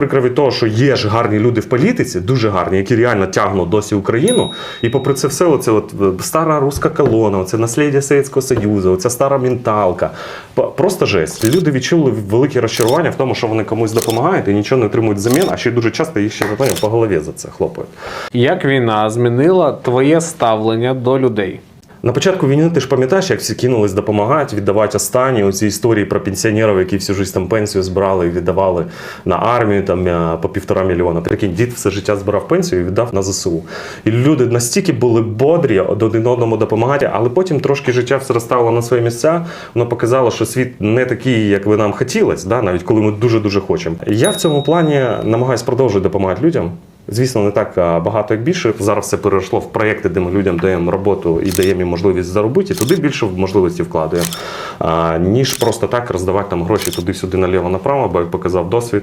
Прикро від того, що є ж гарні люди в політиці, дуже гарні, які реально тягнуть досі Україну. І попри це все, оце от е, стара руська колона, оце наслідя Совєтського Союзу, оця стара менталка. Просто жесть. Люди відчули велике розчарування в тому, що вони комусь допомагають і нічого не отримують взамін, а ще дуже часто їх ще по голові за це хлопають. Як війна змінила твоє ставлення до людей? На початку війни ти ж пам'ятаєш, як всі кинулись допомагати, віддавати останні оці історії про пенсіонерів, які всю життя там пенсію збирали і віддавали на армію там е, по півтора мільйона. Прикинь, дід все життя збирав пенсію і віддав на ЗСУ. І люди настільки були бодрі один одному допомагати, але потім трошки життя все розставило на свої місця. Воно показало, що світ не такий, як би нам хотілося, да? навіть коли ми дуже дуже хочемо. Я в цьому плані намагаюся продовжувати допомагати людям. Звісно, не так багато, як більше. Зараз все перейшло в проєкти, де ми людям даємо роботу і даємо їм можливість заробити, і туди більше можливості вкладаємо, ніж просто так роздавати там гроші туди-сюди наліво-направо, бо як показав досвід.